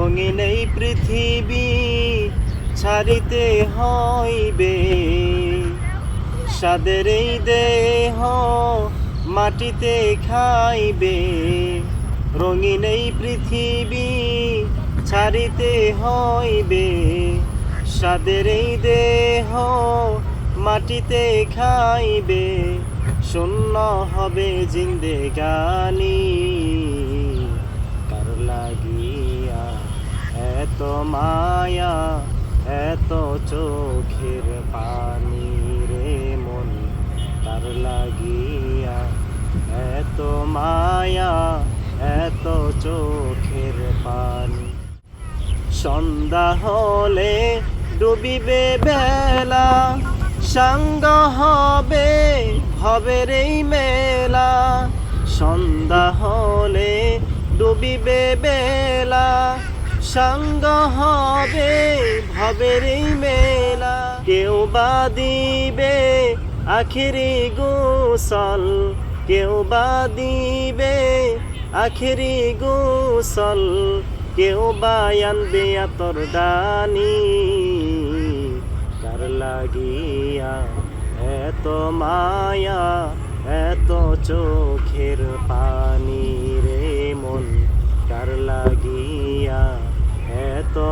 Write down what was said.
রঙিন এই পৃথিবী, ছাড়িতে হইবে। সাদের এই দেহ মাটিতে খাইবে। রঙিন এই পৃথিবী, ছাড়িতে হইবে। সাদের এই দেহ মাটিতে খাইবে। শূন্য হবে জিন্দেগানি কার লাগিয়া এত মায়া, এত চোখের পানি রে মন, তার লাগিয়া এত মায়া, এত চোখের পানি। সন্ধ্যা হলে ডুবিবে বেলা, সাঙ্গ হবে ভবের এই মেলা। সন্ধ্যা হলে সাঙ্গ হবে, ভবের মেলা। কেউ বা দিবে আখিরি গোসল, কেউ বা দিবে আখিরি গোসল, কেউ বা আনবে আতর দানি। কার লাগিয়া এত মায়া, এত চোখের পানি রে মন কার লাগিয়া এত